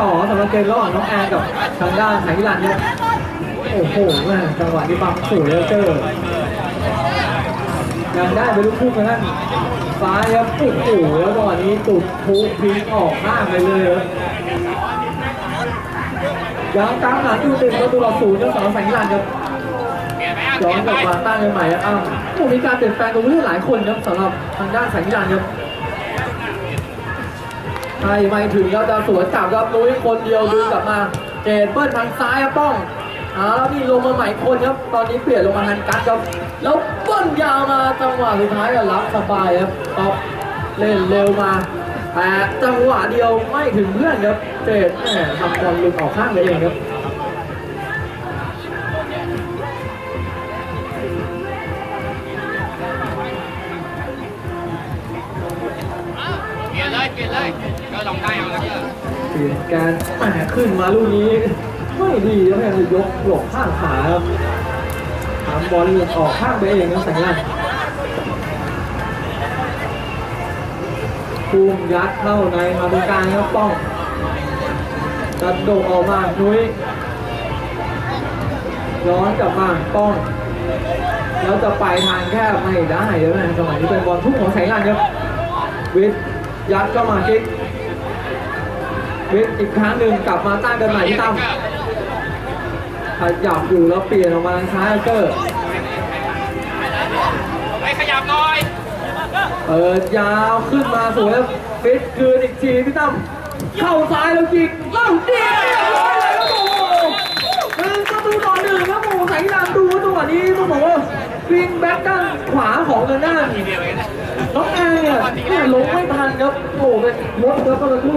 ต่อสำหรับเกมระหว่างน้องแอนกับทางด้านสายฮิลันเนี่ยโอ้โหแม่จังหวะที่ปั๊มสวยเลือเกินยังได้ไปลูกพุ่งนะท่านซ้ายครับโอ้โหแล้วตอนนี้ตุดทุกพิงออกข้างไปเลยยังตามหลังอยู่หนึ่งประตูต่อศูนย์แล้วสำหรับสายฮิลันครับย้อนกลับมาตั้งกันใหม่อ้าวโอ้มีการเปลี่ยนแปลงตรงนี้หลายคนครับสำหรับทางด้านสายนิรันครับ ใครไม่ถึงก็จะสวนกลับครับนุ้ยคนเดียวดึงกลับมา เจนเปิ้ลทางซ้ายครับป้องเอาแล้วนี่ลงมาใหม่คนครับ ตอนนี้เปลี่ยนลงมาฮันกัดครับ แล้วเปิ้ลยาวมาจังหวะสุดท้ายก็รับสบายครับต๊อปเล่นเร็วมาแต่จังหวะเดียวไม่ถึงเพื่อนครับ เจนทำบอลหลุดออกข้างเลยเองครับ เปลี่ยนการแหมขึ้นมาลูกนี้ ไม่ดีแล้วแม่ยกหลบข้างขาครับทำบอลหลุดออกข้างไปเองครับสัญญาณภูมิยัดเข้าในมาตรงกลางครับป้องกระโดดออกมานุ้ยย้อนกลับมาป้องแล้วจะไปทางแคบไม่ได้แล้วนะจังหวะนี้เป็นบอลทุ่งของแสายงานครับวิทย์ยัดเข้ามากิ๊ก วิทย์อีกครั้งหนึ่งกลับมาตั้งกันใหม่ที่ตั้มขยับอยู่แล้วเปลี่ยนออกมาทางซ้ายเกอร์ไปขยับหน่อยเปิดยาวขึ้นมาสวยแล้วฟิตคืนอีกทีพี่ตั้มเข้าซ้ายแล้วยิงเล่าเดียวเรียบร้อยเลยครับโอ้โหหนึ่งประตูต่อหนึ่งครับโอ้โหสายนามดูจังหวะนี้ต้องบอกว่าวิงแบ็กด้านขวาของเงินหน้าน้องแอร์เนี่ยแม่ลงไม่ทันครับโอ้โหเป็นมดครับประตู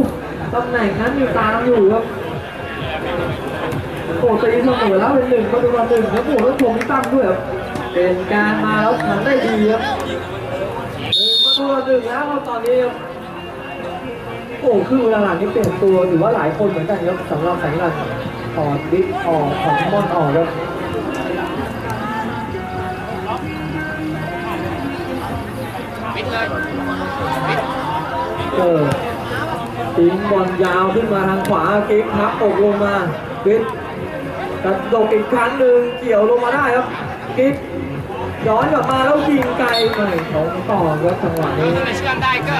ตำแหน่งนั้นมีตามอยู่ครับโอ้ตีเสมอแล้วเป็นหนึ่งประตูต่อหนึ่งครับโอ้โหแล้วชมตั้มด้วยครับเป็นการมาแล้วทำได้ดีครับหนึ่งประตูต่อหนึ่งแล้วตอนนี้ครับโอ้คือเวลาหลังนี้เปลี่ยนตัวถือว่าหลายคนเหมือนกันครับสำหรับสายลันถอดบิ๊กออกของมอนออกครับปิดเลยเออ ทิ้งบอลยาวขึ้นมาทางขวากิ๊กพับอกลงมาบิ๊กกระโดดอีกครั้งหนึ่งเกี่ยวลงมาได้ครับกิ๊กย้อนกลับมาแล้วยิงไกลไม่ของต่อครับจังหวะนี้ถ้าเชื่อมได้ก็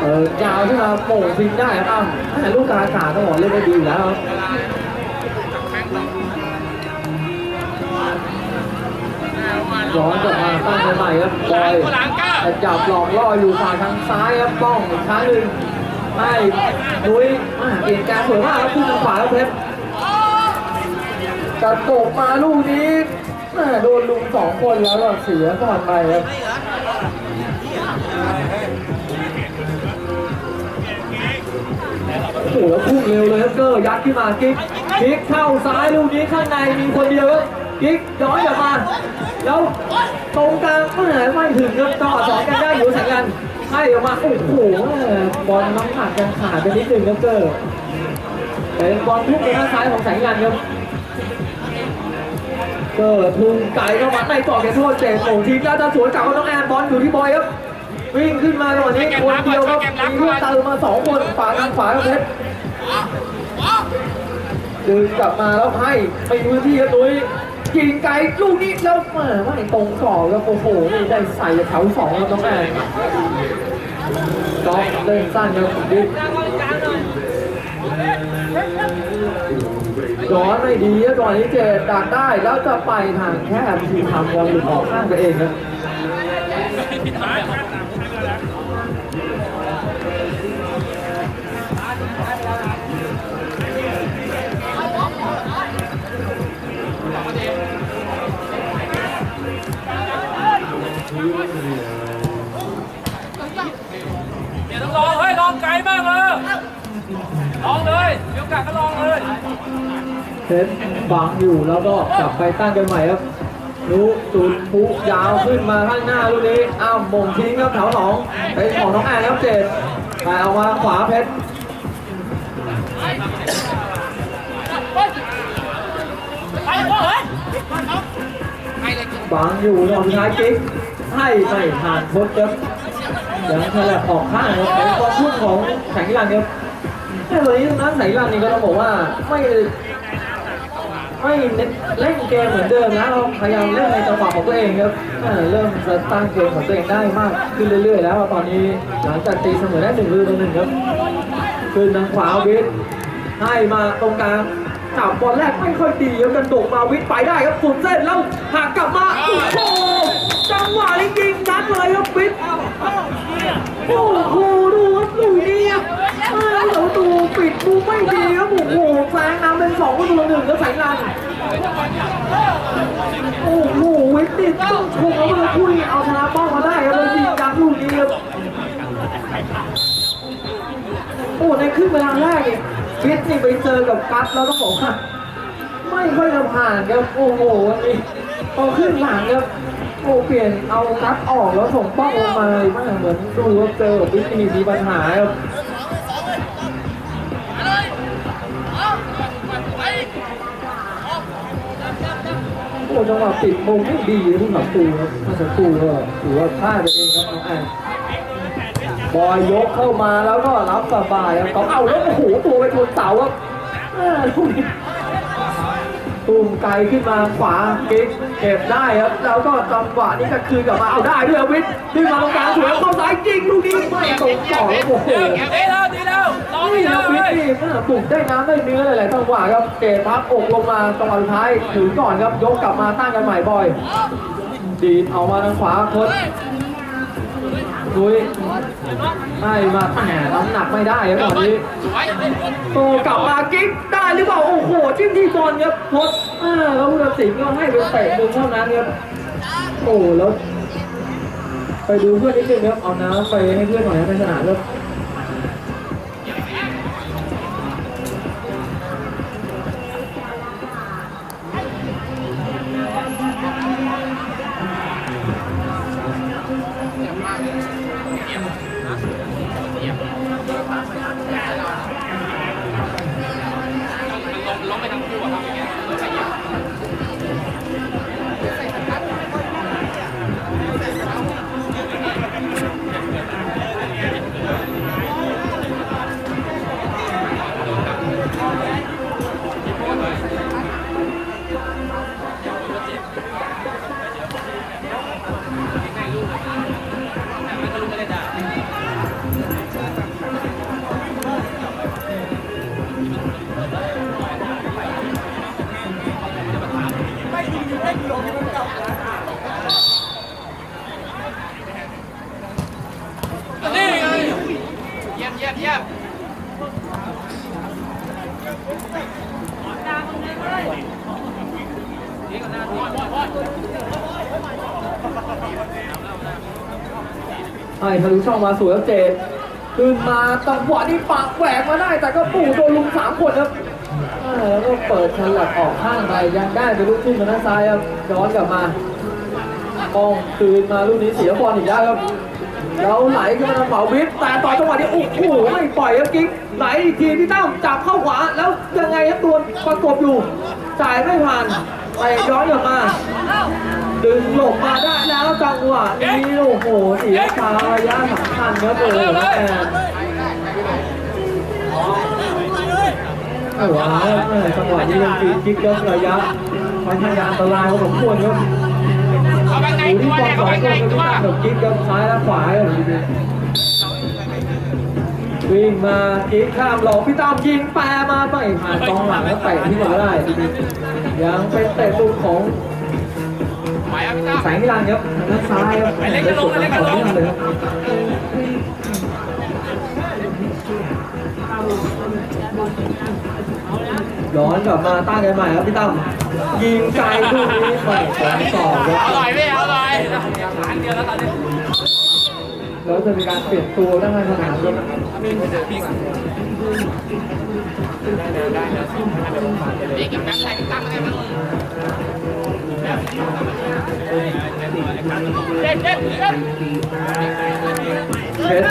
เออยาวขึ้นมาโป่งทิ้งได้ครับอ้าวแต่ลูกกางอากาศต้องบอกเล่นได้ดีอยู่แล้วครับ ย้อนกลับมาตั้งใหม่ครับบอยแต่จับหลอกล่ออยู่ฝ่ายทางซ้ายครับป้องอีกครั้งหนึ่งให้นุ้ยอ่าเปลี่ยนการสวยมากครับขึ้นทางขวาครับเพชรกระโดดมาลูกนี้แม่โดนลุงสองคนแล้วก็เสียก่อนไปครับโอ้โหแล้วพุ่งเร็วเลยครับเกอร์ยัดขึ้นมากิ๊กกิ๊กเข้าซ้ายลูกนี้ข้างในมีคนเดียวครับ กิ๊กย้อนกลับมา แล้วตรงกลางไม่ไหนไม่ถึงครับต่อสองกันได้อยู่สัญญาณให้ออกมาโอ้โหบอลน้ำหนักกันขาดไปนิดนึงครับเกอร์เป็นบอลพุ่งไปด้านซ้ายของสัญญาณครับเกอร์ทุ่งไก่เข้ามาในกรอบเขตโทษเจ็บโอ้ทีมแล้วจะสวนกลับกับน้องแอนบอลอยู่ที่บอยครับวิ่งขึ้นมาตอนนี้คนเดียวครับมีเพื่อนตามมาสองคนฝาทางขวาครับเพชรดึงกลับมาแล้วให้ไปพื้นที่ครับนุ้ย ยิงไกลลูกนี้แล้วแหม่ไม่ตรงกรอบแล้วโอ้โหนี่ได้ใส่แถวสองแล้วน้องแอนก็เล่นสั้นครับดิย้อนไม่ดีครับตอนนี้เจดดักได้แล้วจะไปทางแคบทีทำบอลหลุดออกข้างตัวเองครับ เพชรบังอยู่แล้วก็กลับไปตั้งกันใหม่ครับรู้จุดปุยาวขึ้นมาข้างหน้าลูกนี้อ้าวมงทิ้งครับแถวหนองเป็นของน้องแอนครับเจดไปเอามาขวาเพชรบางอยู่รอบสุดท้ายกิ๊กให้ไม่ผ่านพดครับยังฉลับออกข้างครับเป็นความพุ่งของแสงกีฬาครับแต่ตอนนี้นั้นแสงกีฬานี่ก็ต้องบอกว่าไม่ ไม่เล่นเกมเหมือนเดิมนะเราพยายามเล่นในจังหวะของตัวเองครับเริ่มจะตั้งเกมของตัวเองได้มากขึ้นเรื่อย ๆ แล้วตอนนี้หลังจากตีเสมอได้หนึ่งลูกต่อหนึ่งครับขึ้นทางขวาวิทให้มาตรงกลางจับบอลแรกไม่ค่อยดีครับกันโดกมาวิทไปได้ครับสุดเส้นแล้วหักกลับมาโอ้โหจังหวะนี้ยิงยัดเลยครับวิทโอ้โหดูครับลุยนี่ครับ เออแล้วดูปิดดูไม่ดีครับโอ้โหแซงนำเป็นสองประตูหนึ่งแล้วสายลันโอ้โหวิทย์นี่ต้องชมเอาเลยคุยเอาชนะป้องมาได้ครับเลยยิงยัดลูกนี้ครับโอ้ในครึ่งเวลาแรกเนี่ยฟิตนี่ไปเจอกับกัสแล้วต้องบอกว่าไม่ค่อยจะผ่านครับโอ้โหวันนี้พอขึ้นหลังครับโอ้เปลี่ยนเอากัสออกแล้วส่งป้องลงมาเลยไม่เหมือนดูว่าเจอกับฟิตนี่มีปัญหาครับ โอ้จังหวะปิดมุมไม่ดีเลยผู้หลังตูครับถ้าสักตูก็ถือว่าพลาดไปเองครับอ่านบอยยกเข้ามาแล้วก็รับสบายครับเขาเอาแล้วโอ้โหตัวไปโดนเสาครับเออลูกนี้ ตูมไกลขึ้นมาขวากิ๊กเก็บได้ครับ แล้วก็จังหวะนี้ก็คืนกลับมาเอาได้ด้วยวิทย์ขึ้นมาตรงกลางสวยเข้าซ้ายจริงลูกนี้ไม่ตรงต่อโอ้โหดีแล้วดีแล้วลองนี่นะแล้ววิทเฮ้ยย์นี่มันปลุกได้น้ำได้เนื้อหลายๆจังหวะครับเกตพับอกลงมาจังหวะสุดท้ายถือก่อนครับยกกลับมาตั้งกันใหม่บอย ดีเอามาทางขวาคด ดุยให้มาแต่น้ำหนักไม่ได้ครับตอนนี้โตกลับมากิ๊กได้หรือเปล่า โอ้โห จิ้มที่บอลครับพดอ่าแล้วผู้ตัดสินก็ให้ไปเตะมุมเท่านั้นครับ โอ้แล้ว ไปดูเพื่อนนิดนึงครับ เอาน้ำไปให้เพื่อนหน่อยนะในสนามครับ ไอ้ทะลุช่องมาสวยครับเจดขึ้นมาจังหวะนี้ปากแหวกมาได้ แต่ก็ปู่โดนลุมสามคนครับแล้วก็เปิดฉลับออกข้างไปยังได้ไปลูกขึ้นมาด้านซ้ายครับย้อนกลับมามองคืนมาลูกนี้เสียบอลอีกแล้วครับแล้วไหลขึ้นมาทางขวาวิทแต่ต่อจังหวะนี้โอ้โหไม่ปล่อยครับกิ๊กไหลอีกทีพี่ตั้มจับเข้าขวาแล้วยังไงครับตัวประกบอยู่จ่ายไม่ผ่านไปย้อนกลับมา ดึงหลบมาได้แล้วจังหวะนี้โอ้โหเสียชาระยะสำคัญครับโอ้โหแอนโอ้โหจังหวะนี้ยังฟีจิกครับระยะค่อนข้างจะอันตรายพอสมควรครับเข้าไปในดูตัที่วบอเนี่ลยสอเข้างไปในตัวคนกับกิ๊กครับซ้ายและขวาครับวิ่งมากิ๊กข้ามหลอกพี่ตามยิงแปรมาไม่ผ่านกองหลังแล้วเตะที่มาได้ ยังเป็นเตะลูกของ ไหวอะพี่ตั้มแสงนิรันดร์ครับทางด้านซ้ายครับไปสุดทางขวานิรันดร์เลยครับย้อนกลับมาตั้งกันใหม่ครับพี่ตั้มยิงไกลลูกนี้ไปสองต่อคอรับร่อยพี่อร่อยหางเดียวแล้วตอนนี้แล้วจะมีการเปลี่ยนตัวด้านในสนามครับเด็กกับแบงค์ใส่ตั้งได้ไหม เด็ดเด็ดเด็ดเพชร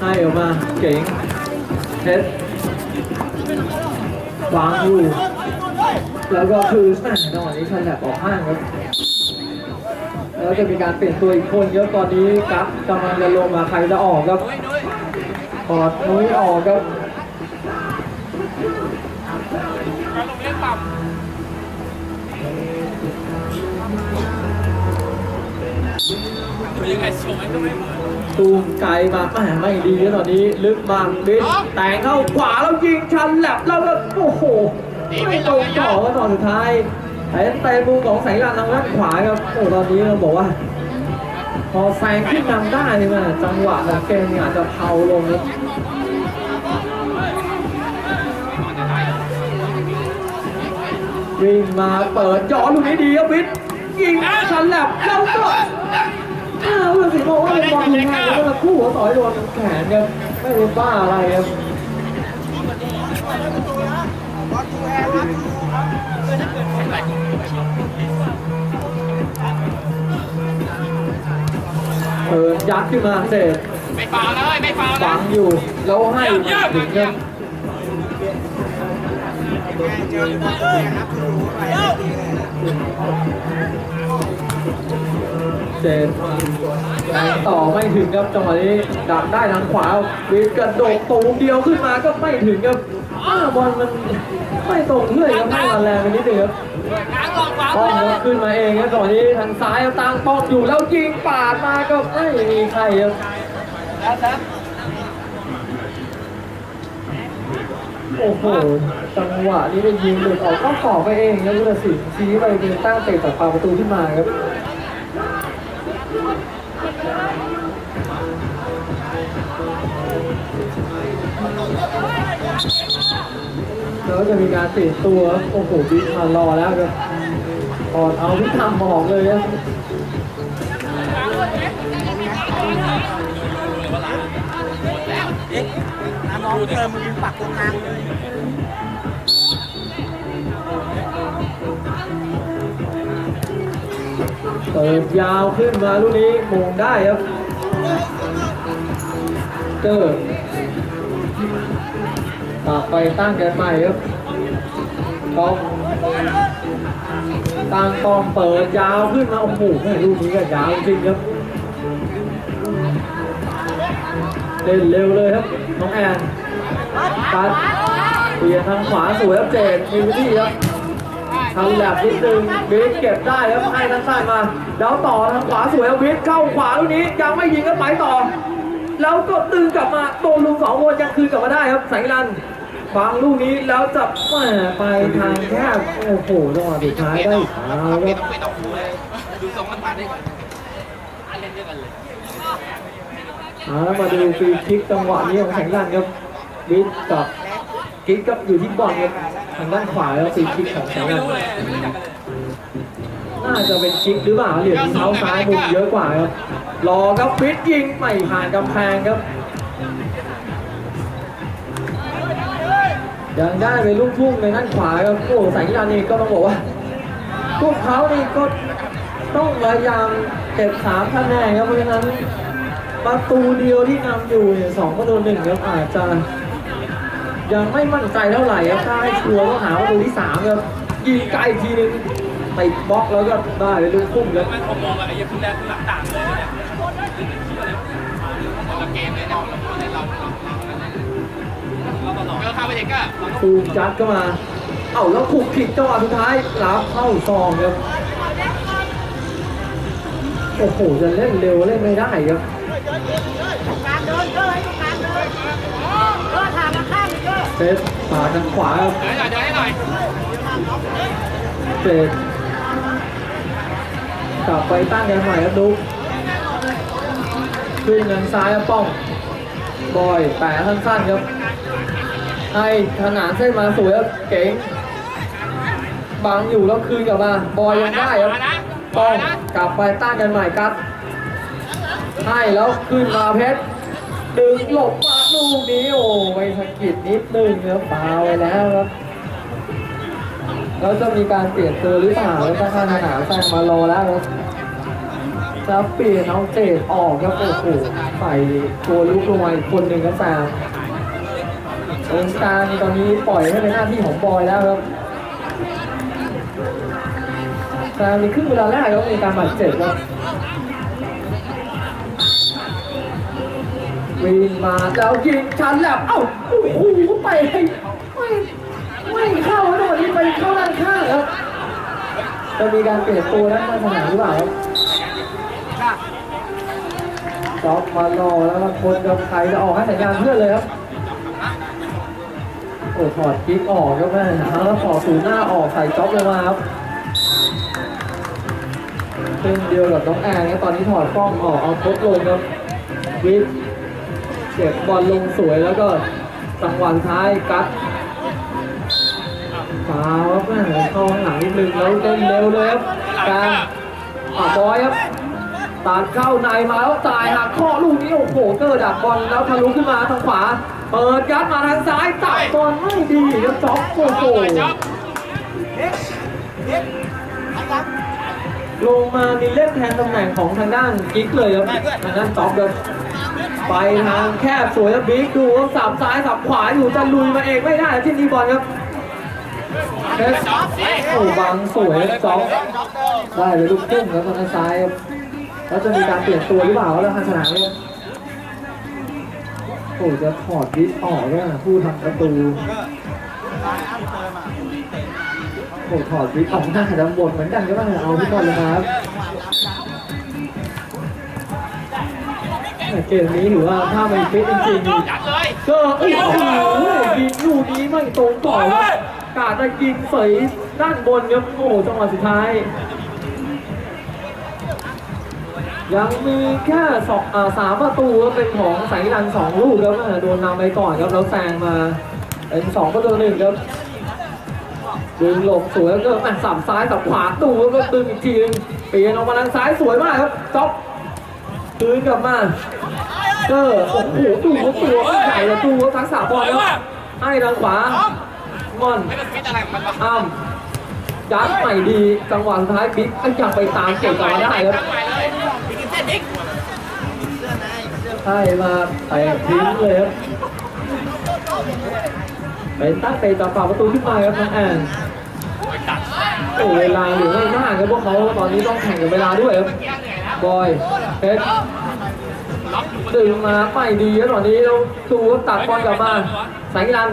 ให้ออกมาเก๋งเพชรวางอยู่ แล้วก็คือแม่จังหวะนี้ชันแลบออกห้างครับแล้วจะมีการเปลี่ยนตัวอีกคนครับตอนนี้กั๊กกำลังจะลงมาใครจะออกครับปอดนุ้ยออกครับ ยังไงสวยก็ไม่เหมือนตูมไกลมาแหมไม่ดีครับตอนนี้ลึกมาบิดแต่งเข้าขวาแล้วยิงชันแลบแล้วก็โอ้โหไม่ตรงต่อก็ตอนสุดท้ายแต่เตะมุมของแสงลันทางด้านขวาครับโอ้ตอนนี้เราบอกว่า พอแซงขึ้นนำได้นี่มันจังหวะของเกมเนี่ยอาจจะเผาลงครับวิ่งมาเปิดย้อนลูกนี้ดีครับวิทย์ยิงชันแลบแล้วก็ อ้าวเราสิบอกว่าเป็นบอลง่ายแล้วก็คู่หัวต่อยโดนแขนครับไม่รู้บ้าอะไรครับเออยัดขึ้นมาเสร็จไม่ฟาวเลยไม่ฟาวฝันะงอยู่แล้วให้ถึงครับ เจนแร งต่อไม่ถึงครับจังหวะนี้ดักได้ทางขวาวิทกระโดดตูมเดียวขึ้นมาก็ไม่ถึงครับบอลมันไม่ตรงเรื่อยครับให้มันแรงไปนิดนึงครับง้างออกขวาป้องขึ้นมาเองครับจังหวะนี้ทางซ้ายเอาตั้งป้องอยู่แล้วยิงปาดมาก็ไม่มีใครครับโอ้โห จังหวะนี้ได้ยิงหลุดออกก็ขอบไปเองครับพุทธศิลป์ชี้ไปเป็นตั้งเตะจากปาประตูขึ้นมาครับ แล้วจะมีการเปลี่ยตัวโอ้โหบิ๊กมารอแล้วครับถอดเอาพิธามมอกเลยครับน้องเติมมือปักตรงกลางเลยเปิดยาวขึ้นมาลูกนี้มงได้ครับเจอ ตาไปตั้งแกนใหม่ครับกองตั้งกองเปิดยาวขึ้นมาโอ้โหแม่ลูกนี้ก็ยาวจริงครับเล่นเร็วเลยครับน้องแอนปัดเปลี่ยนทางขวาสวยครับเจดมีวิธีครับทำแบบนิดนึงบิ๊กเก็บได้แล้วให้ทางซ้ายมาแล้วต่อทางขวาสวยครับบิ๊กเข้าขวาลูกนี้ยังไม่ยิงก็ไปต่อ แล้วก็ตึงกลับมาโดนลุงสองวนยังคืนกลับมาได้ครับแสงรัน ฟังลูกนี้แล้วจับแหมไปทางแคบโอ้โหจังหวะสุดท้ายได้ขาวคไม่รับต้องไปต่อคู่เลยดูทรงมันมาได้ก่อนเล่นด้วยกันเลยเอามาดูฟรีคิกจังหวะนี้ของแสงรันครับบิ๊กกับกิ๊กกับอยู่ที่บอลครับทางด้านขวาแล้วฟรีคิกของแสงไม่รันรู้เลยไม่รู้จักกันเลยน่าจะเป็นคิกหรือเปล่าเหรียญเท้าซ้ายมุมเยอะกว่าครับรอครับฟิตยิงไม่ผ่านกำแพงครับ ยังได้เป็นลูกทุ่งในด้านขวาครับโอ้สายกีฬานี่ก็ต้องบอกว่า พวกเขานี่ก็ต้องพยายามเก็บสามคะแนนครับเพราะฉะนั้นประตูเดียวที่นำอยู่เนี่ยสองประตูหนึ่งครับอาจจะยังไม่มั่นใจเท่าไหร่ครับถ้าให้ชัวร์ต้องหาประตูที่สามครับยิงไกลอีกทีนึงติดบล็อกแล้วก็ได้เลยลูกพุ่งครับมันผมมองอะไรยังคุณแรกหลังต่างเลยเนี่ย คนละเกมเลยเราเราเราเราเราตลอดเราเข้าไปเด็กก็ตูมจัดก็มา เอ้าแล้วขุกขิดจังหวะสุดท้ายรับเข้าซองครับ โอ้โหจะเล่นเร็วเล่นไม่ได้ครับตรงกลางเดินเดินตรงกลางเดินเดินทางมาข้างเลยเดินเฟสปาดทางขวาครับเดี๋ยวหน่อยเดี๋ยวให้หน่อยเฟสกลับไปตั้งกันใหม่ครับนุ๊กขึ้นทางซ้ายครับป้อง บอยแปะสั้นๆครับ ให้ขนานเส้นมาสวยครับเก๋งบังอยู่แล้วคืนกลับมา บอยยังได้ครับป้องกลับไปตั้งกันใหม่กัดให้แล้วขึ้นมาเพชร ดึงหลบมาลูกนี้โอ้ไม่สะกิดนิดนึงครับฟาวไปแล้วครับแล้วจะมีการเปลี่ยนตัวหรือเปล่าแล้วถ้าข้างสนามแซงมารอแล้วครับจะเปลี่ยนเอาเจดออกครับโอ้โหใส่ตัวลุกลงมาอีกคนหนึ่งครับแซ งองค์การตอนนี้ปล่อยให้เป็นหน้าที่ของบอยแล้วครับแซงในครึ่งเวลาแรกก็มีการบาดเจ็บครับวิ่งมาแล้วยิงชันแลบเอ้าโอ้โหไปให้ไม่ไม่เข้าแล้ววันนี้ไปเข้าด้านข้างครับจะมีการเปลี่ยนตัวด้านหน้าสนามหรือเปล่าครับจ็อบมารอแล้วก็คนกับใครจะออกให้สัญญาณเพื่อนเลยครับ อ้ถอดกิ๊กออกครับแม่แล้วถอดสูนหน้าออกใส่จ็อบเลยมาครับเช่นเดียวกับน้องแอนครับตอนนี้ถอดกล้องออกเอาโคตลงครับวิทเก็บบอลลงสวยแล้วก็จังหวะท้ายกัดฟาวครับแม่เข้าข้างหลังนิดนึงแล้วเต้นเร็วเลยครับกางอะบอยครับตัดเข้าในมาแล้วจ่ายหักข้อลูกนี้โอ้โหเกอร์ดักบอลแล้วทะลุขึ้นมาทางขวา เปิดยัดมาทางซ้ายตัดบอลไม่ดีครับจ็อกโอ้โหจ๊อบลงมามีเล่นแทนตำแหน่งของทางด้านกิ๊กเลยครับทางด้านจ็อกครับไปทางแคบสวยแล้วบิ๊กดูสับซ้ายสับขวาอยู่จะลุยมาเองไม่ได้ที่นี่บอลครับเพชรจ๊อบสิโอ้บังสวยจ็อกได้เลยลูกครึ่งแล้วทางด้านซ้ายครับแล้วจะมีการเปลี่ยนตัวหรือเปล่าแล้วทางสนามเนี่ย โอ้จะถอดบิ๊กออกเนี่ยผู้ทำประตูโอ้ถอดบิ๊กออกหน้าดำบนเหมือนกันก็ได้เอาพี่บอลเลยครับเกมนี้ถือว่าถ้าไม่ฟิตจริงๆยัดเลยก็โอ้โหยิงลูกนี้ไม่ตรงก่อนกาดจะยิงเสยด้านบนครับโอ้โหจังหวะสุดท้าย ยังมีแค่สองอ่าสามประตูครับเป็นของสายลันสองลูกครับอ่าโดนนำไปก่อนครับแล้วแซงมาเป็นสองประตูหนึ่งครับดึงหลบสวยแล้วก็แม่งสับซ้ายสับขวาดูแล้วก็ดึงอีกทีนึงเปลี่ยนออกมาทางซ้ายสวยมากครับจ๊อบคืนกลับมาเกอร์โอ้โหดูเขาตัวเขาใหญ่เลยดูเขาทักษะบอลแล้วให้ทางขวามอนไม่ต้องฟิตอะไรของมันวะอ้ำยัดใหม่ดีจังหวะสุดท้ายบิ๊กก็ยังไปตามเก็บกลับมาได้ครับตั้งใหม่ เลยมีกินเส้นอีกให้มาไปทิ้งเลยครับไปตั้งเตะจับฝาประตูขึ้นมาครับน้องแอนโอ้เวลาเหลือไม่มากครับพวกเขาตอนนี้ต้องแข่งกับเวลาด้วยครับบอยเพชรล็อกอยู่บนดึงมาไม่ดีครับตอนนี้แล้วดูว่าตัดบอลกลับมาสายรัน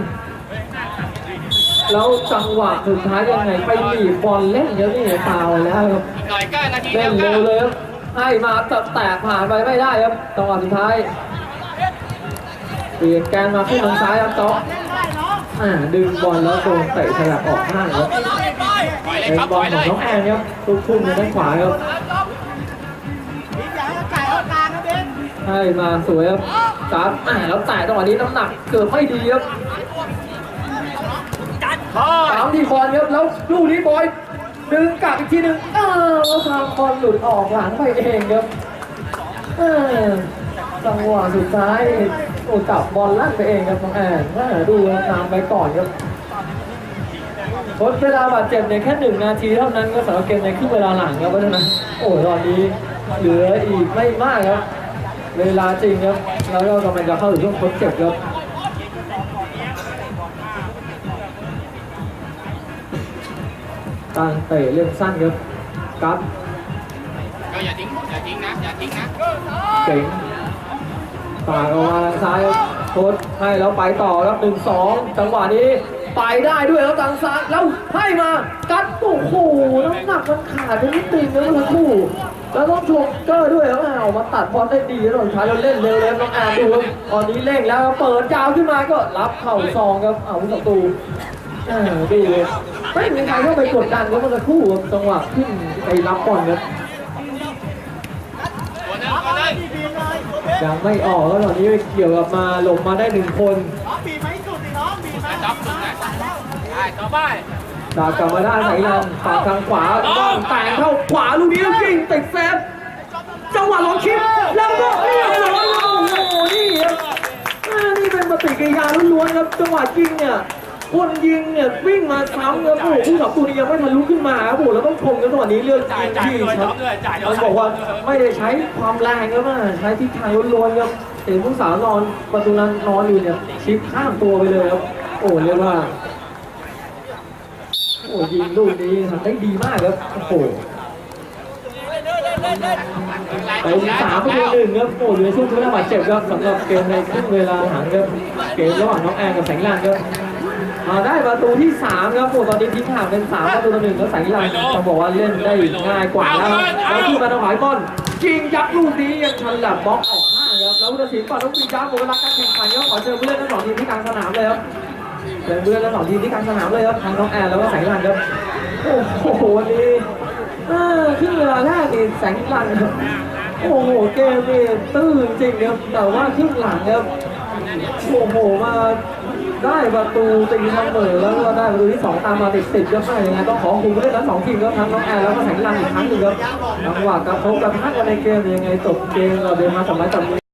แล้วจังหวะสุดท้ายยังไงไปหนีบบอลเล่นเยอะนี่ฟาวล์แล้วครับอีกหน่อยก็นาทีเล่นวเร็วเลยครับ ให้มาแต่แตกผ่านไปไม่ได้ครับจังหวะสุดท้ายเปลี่ยนแกนมาขึ้นทางซ้ายครับจ๊อกอ่าดึงบอลแล้วโดนเตะฉลับออกข้างครับปล่อยเลยเป็นครับบปอล่ลอยขเลองยน้องแอนครับลูกทุ่มในด้านขวาครับบิ๊กอย่าให้ไก่เอากลางนะบิ๊กให้มาสวยครับจับอ่าแล้วแตะจังหวะนี้น้ำหนักเกือบไม่ดีครับบอลสามทีคอนครับแล้วลูกนี้บอย ดึงกลับอีกทีหนึ่งอ้าวล้วทางคอนหลุดออกหลังไปเองครับเออจังหวะสุดท้ายโอ้จับบอลลั่นไปเองครับน้องแอนว่าดูนำไปก่อนครับทดเวลาบาดเจ็บเนี่ยแค่หนึ่งนาทีเท่านั้นก็สำหรับเกมในครึ่งเวลาหลังครับเพราะฉะนั้นโอ้ตอนนี้เหลืออีกไม่มากครับ เวลาจริงครับแล้วก็กำลังจะเข้าถึงช่วงทดเจ็บครับ ตั้งเตะเรื่องสั้นครับกัดก็อย่าทิ้งอย่าทิ้งนะอย่าทิ้งนะเก่งปากออกมาซ้ายโคตรให้แล้วไปต่อครับหนึ่งสองจังหวะนี้ไปได้ด้วยแล้วทางซ้ายแล้วให้มากัดโอ้โหน้ำหนักมันขาดไปนิดนึงนะทั้งคู่แล้วต้องชมเกอร์ด้วยแล้วเอามาตัดบอลได้ดีแล้วตอนท้ายเราเล่นเร็วแล้วน้องอาดูครับตอนนี้เร่งแล้วเปิดยาวขึ้นมาก็รับเข่าซองครับเอาผู้ศัต รูอ่าดีเลยไม่มีใครเข้าไปกดดันครับเมื่อสักครู่ครับจังหวะขึ้นไปรับบอลครับตัวนึงตัวนึงบีบเลยตัวบิ๊กยังไม่ออกแล้วตอนนี้เกี่ยวกับมาหลบมาได้หนึ่งคนบีไหมสุดน้องบีไหมจ๊อบสุดหนได้ต่อไปดากลับมาได้ไหนลันปากทางขวาต้องแต่งเข้าขวาลูกนี้แล้วยิงติดเซฟจังหวะลองชิปแล้วก็เรียบร้อยโอ้โหนี่ครับนี่เป็นปฏิกิริยาล้วนๆครับจังหวะยิงเนี่ย คนยิงเนี่ยวิ่งมาซ้ำครับโอ้โหผู้สับตัวนี้ยังไม่ทะลุขึ้นมาครับโอ้โหเราต้องชมกันจังหวะนี้เลือกจ่ายยิงจ่ายที่ด้วยครับด้วยจ่ายด้วยต้องบอกว่าไม่ได้ใช้ความแรงครับนะใช้ทิศทางล้วนๆครับเห็นผู้สาวนอนประตูนั้นนอนอยู่เนี่ยชิปข้ามตัวไปเลยครับโอ้เรียกว่าโอ้ยิงลูกนี้ทำได้ดีมากครับโอ้โหเป็นสามประตูหนึ่งครับโอ้อยู่ในช่วงที่ได้บาดเจ็บครับสำหรับเกมในครึ่งเวลาหลังครับเกมระหว่างน้องแอนกับแสงลานครับ มาได้ประตูที่สามครับโอ้ตอนนี้ทิ้งห่างเป็นสามประตูต่อหนึ่งแล้วแสงลานต้องบอกว่าเล่นได้ง่ายกว่าแล้วแล้วที่มาถวายบอลยิงยัดลูกนี้ยังชันหลับบล็อกออกข้างครับแล้วผู้ตัดสินก่อนต้องมีจ้าหมดเวลาการแข่งขันครับขอเชิญผู้เล่นทั้งสองทีมที่กลางสนามเลยครับเป็นเพื่อนและสองทีมที่กลางสนามเลยครับทั้งน้องแอนแล้วก็แสงลันครับโอ้โหวันนี้เออครึ่งเวลาแรกนี่แสงลันครับโอ้โหเกมนี่ตื้อจริงครับแต่ว่าครึ่งหลังครับโอ้โหมา ได้ประตูตีเสมอแล้วก็ได้ประตูที่สองตามมาติดติดๆครับไม่ยังไงต้องขอคุณผู้เล่นทั้งสองทีมครับทั้งน้องแอร์แล้วก็แสงลันอีกครั้งหนึ่งครับจังหวะกระทบกระทั่งกันในเกมยังไงจบเกมเราเดินมาสำหรับจับ